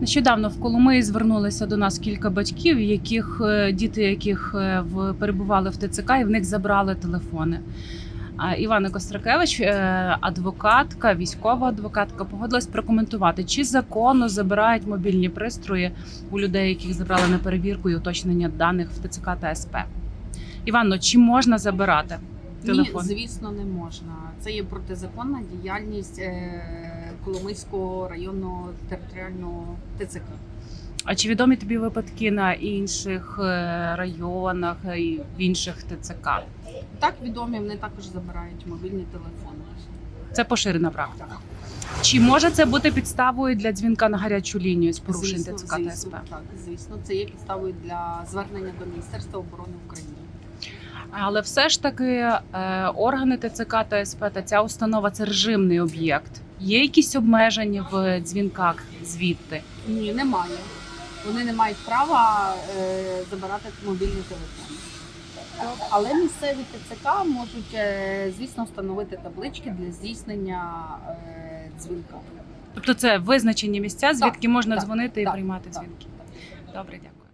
Нещодавно в Коломиї звернулися до нас кілька батьків, яких е, діти, яких е, в перебували в ТЦК, і в них забрали телефони. А Івана Костракевич, е, адвокатка, військова адвокатка, погодилась прокоментувати, чи законно забирають мобільні пристрої у людей, яких забрали на перевірку і уточнення даних в ТЦК та СП. Іванно, чи можна забирати телефон? Ні, звісно, не можна. Це є протизаконна діяльність е, Коломийського районного територіального ТЦК. А чи відомі тобі випадки на інших е, районах і в інших ТЦК? Так відомі, вони також забирають мобільні телефони. Це поширена практика. Чи може це бути підставою для дзвінка на гарячу лінію з порушень Звісно, ТЦК та СП? звісно, так, звісно, це є підставою для звернення до Міністерства оборони України. Але все ж таки е, органи ТЦК та СП та ця установа це режимний об'єкт. Є якісь обмеження в дзвінках звідти? Ні, немає. Вони не мають права е, забирати мобільні телефони. Але місцеві ТЦК можуть, е, звісно, встановити таблички для здійснення дзвінка. Тобто це визначені місця, звідки можна так, дзвонити і так, приймати так. дзвінки. Добре, дякую.